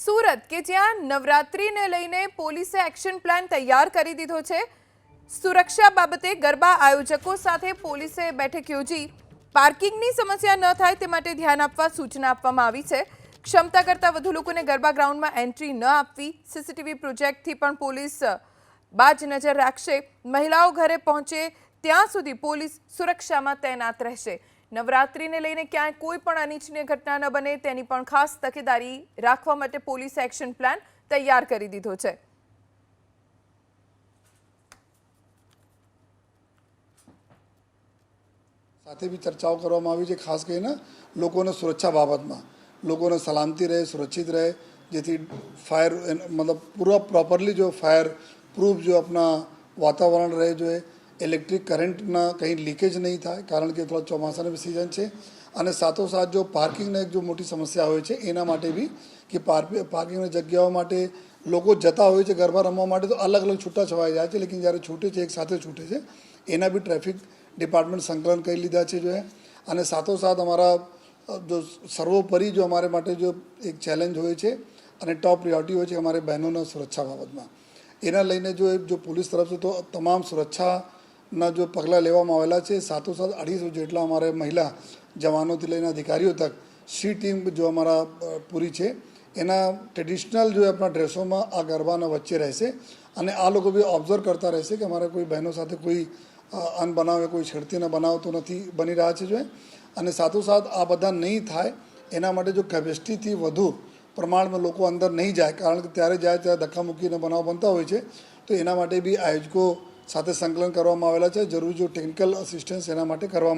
સુરત કે જ્યાં નવરાત્રિને લઈને પોલીસે એક્શન પ્લાન તૈયાર કરી દીધો છે. સુરક્ષા બાબતે ગરબા આયોજકો સાથે પોલીસે બેઠક યોજી. પાર્કિંગની સમસ્યા ન થાય તે માટે ધ્યાન આપવા સૂચના આપવામાં આવી છે. ક્ષમતા કરતાં વધુ લોકોને ગરબા ગ્રાઉન્ડમાં એન્ટ્રી ન આપવી, સીસીટીવી પ્રોજેક્ટથી પણ પોલીસ બાજ નજર રાખશે. મહિલાઓ ઘરે પહોંચે ત્યાં સુધી પોલીસ સુરક્ષામાં તૈનાત રહેશે. નવરાત્રિને લઈને ક્યાંય કોઈ પણ અનિચ્છનીય ઘટના ન બને, તેની પણ ખાસ તકેદારી રાખવા માટે પોલીસે એક્શન પ્લાન તૈયાર કરી દીધો છે. સાથે બી ચર્ચાઓ કરવામાં આવી છે, ખાસ કરીને લોકોને સુરક્ષા બાબતમાં. લોકોને સલામતી રહે, સુરક્ષિત રહે, જેથી ફાયર મતલબ પૂરા પ્રોપરલી જો ફાયર પ્રૂફ જો આપણા વાતાવરણ રહે જોઈએ ઇલેક્ટ્રિક કરંટના કંઈ લીકેજ નહીં થાય, કારણ કે થોડા ચોમાસાની સિઝન છે. અને સાથોસાથ જો પાર્કિંગની એક જો મોટી સમસ્યા હોય છે, એના માટે બી કે પાર્કિંગની જગ્યાઓ માટે લોકો જતા હોય છે ગરબા રમવા માટે તો અલગ અલગ છૂટા છવાઈ જાય છે, લેકિન જ્યારે છૂટે છે, એક સાથે છૂટે છે, એના બી ટ્રાફિક ડિપાર્ટમેન્ટ સંકલન કરી લીધા છે જો અને સાથોસાથ અમારા જો સર્વોપરી જો અમારે માટે જો એક ચેલેન્જ હોય છે અને ટોપ પ્રિયોરિટી હોય છે અમારે બહેનોના સુરક્ષા બાબતમાં. એના લઈને જો જો પોલીસ તરફથી તો તમામ સુરક્ષાના જો પગલાં લેવામાં આવેલા છે સાથોસાથ અઢીસો જેટલા અમારે મહિલા જવાનોથી લઈને અધિકારીઓ તક સી ટીમ જો અમારા પૂરી છે એના ટ્રેડિશનલ જો આપણા ડ્રેસોમાં આ ગરબાના વચ્ચે રહેશે અને આ લોકો બી ઓબ્ઝર્વ કરતા રહેશે કે અમારે કોઈ બહેનો સાથે કોઈ અનબનાવે કોઈ છેડતીના બનાવ તો નથી, બની રહ્યા છે જો. અને સાથોસાથ આ બધા નહીં થાય, એના માટે જો કેપેસિટીથી વધુ પ્રમાણમાં લોકો અંદર નહીં જાય, કારણ કે ત્યારે જાય ત્યારે ધક્કા મૂકીને બનાવ બનતા હોય છે, તો એના માટે બી આયોજકો સાથે સંકલન કરવામાં આવેલા છે. જરૂર જો ટેકનિકલ અસિસ્ટન્સ એના માટે કરવામાં